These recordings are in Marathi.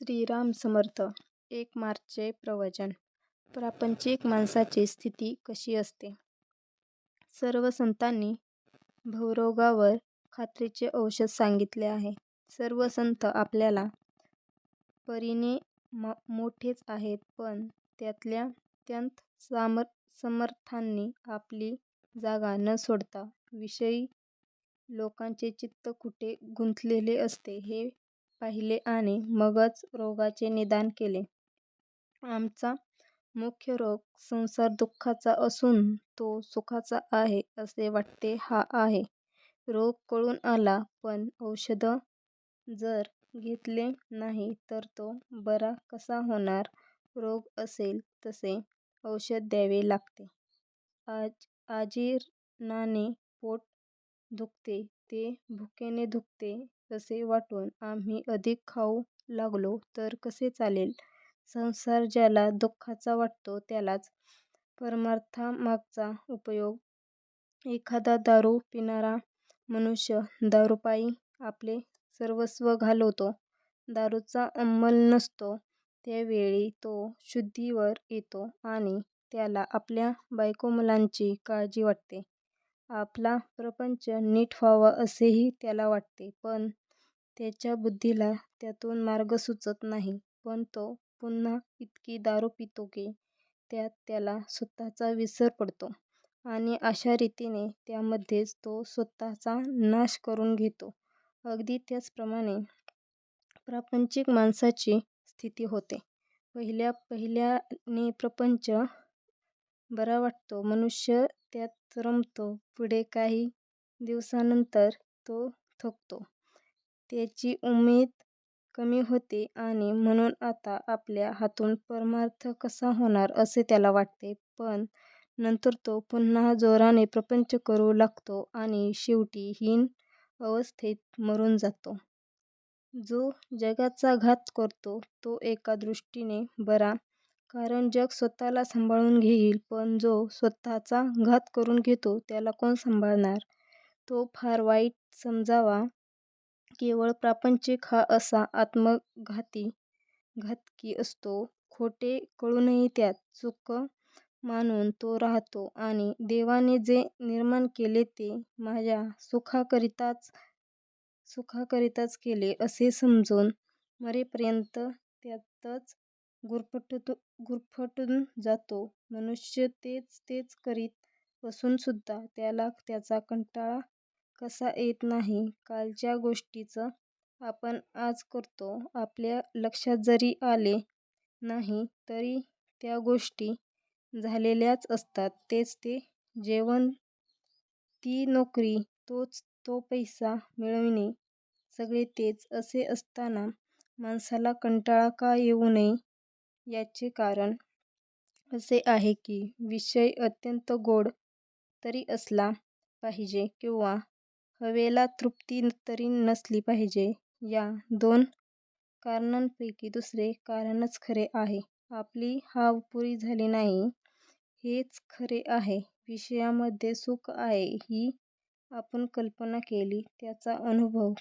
श्रीराम समर्थ एक मार्चचे प्रवचन प्रापंचिक माणसाची स्थिती कशी असते? सर्व संतांनी भवरोगावर खात्रीचे औषध सांगितले आहे. सर्व संत आपल्याला परीने म मोठेच आहेत, पण त्यातल्या त्यात समर्थांनी आपली जागा न सोडता विषयी लोकांचे चित्त कुठे गुंतलेले असते हे पाहिले आणि मगच रोगाचे निदान केले. आमचा मुख्य रोग संसार दुःखाचा असून तो सुखाचा आहे असे वाटते हा आहे. रोग कळून आला, पण औषधं जर घेतले नाही तर तो बरा कसा होणार? रोग असेल तसे औषध द्यावे लागते. अजीर्णाने पोट दुखते ते भुकेने दुखते असे वाटून आम्ही अधिक खाऊ लागलो तर कसे चालेल? संसार ज्याला दुःखाचा वाटतो त्यालाच परमार्थामागचा उपयोग. एखादा दारू पिणारा मनुष्य दारूपायी आपले सर्वस्व घालवतो. दारूचा अंमल नसतो त्यावेळी तो शुद्धीवर येतो आणि त्याला आपल्या बायकोमुलांची काळजी वाटते. आपला प्रपंच नीट व्हावा असेही त्याला वाटते, पण त्याच्या बुद्धीला त्यातून मार्ग सुचत नाही. पण तो पुन्हा इतकी दारू पितो की त्यात त्याला स्वतःचा विसर पडतो आणि अशा रीतीने त्यामध्येच तो स्वतःचा नाश करून घेतो. अगदी त्याचप्रमाणे प्रापंचिक माणसाची स्थिती होते. पहिल्या पहिल्याने प्रपंच बरा वाटतो. मनुष्य त्यात रमतो. पुढे काही दिवसानंतर तो थकतो. त्याची उमेद कमी होते आणि म्हणून आता आपल्या हातून परमार्थ कसा होणार असे त्याला वाटते. पण नंतर तो पुन्हा जोराने प्रपंच करू लागतो आणि शेवटी हीन अवस्थेत मरून जातो. जो जगाचा घात करतो तो एका दृष्टीने बरा, कारण जग स्वतःला सांभाळून घेईल. पण जो स्वतःचा घात करून घेतो त्याला कोण सांभाळणार? तो फार वाईट समजावा. केवळ प्रापंचिक हा असा आत्मघाती घातकी असतो. खोटे कळूनही त्यात चूक मानून तो राहतो आणि देवाने जे निर्माण केले ते माझ्या सुखाकरिताच सुखाकरिताच केले असे समजून मरेपर्यंत त्यातच गुरफटतो गुरफटून जातो. मनुष्य तेच तेच करीत असूनसुद्धा त्याला त्याचा कंटाळा कसा येत नाही? कालच्या गोष्टीचं आपण आज करतो. आपल्या लक्षात जरी आले नाही तरी त्या गोष्टी झालेल्याच असतात. तेच ते जेवण, ती नोकरी, तोच तो पैसा मिळविणे सगळे तेच असे असताना माणसाला कंटाळा का येऊ नये? याचे कारण असे आहे की विषय अत्यंत गोड तरी असला पाहिजे किंवा हवेला तृप्ती तरी नसली पाहिजे. या दोन कारणांपैकी दुसरे कारणच खरे आहे. आपली हाव पुरी झाली नाही हेच खरे आहे. विषयामध्ये सुख आहे ही आपण कल्पना केली, त्याचा अनुभव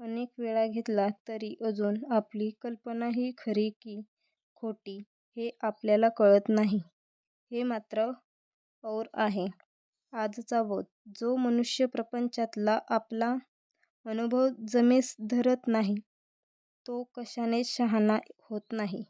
अनेक वेळा घेतला तरी अजून आपली कल्पना ही खरी की खोटी हे आपल्याला कळत नाही. हे मात्र और आहे. आजचा बोध: जो मनुष्य प्रपंचातला आपला अनुभव जमेस धरत नाही तो कशाने शहाणा होत नाही.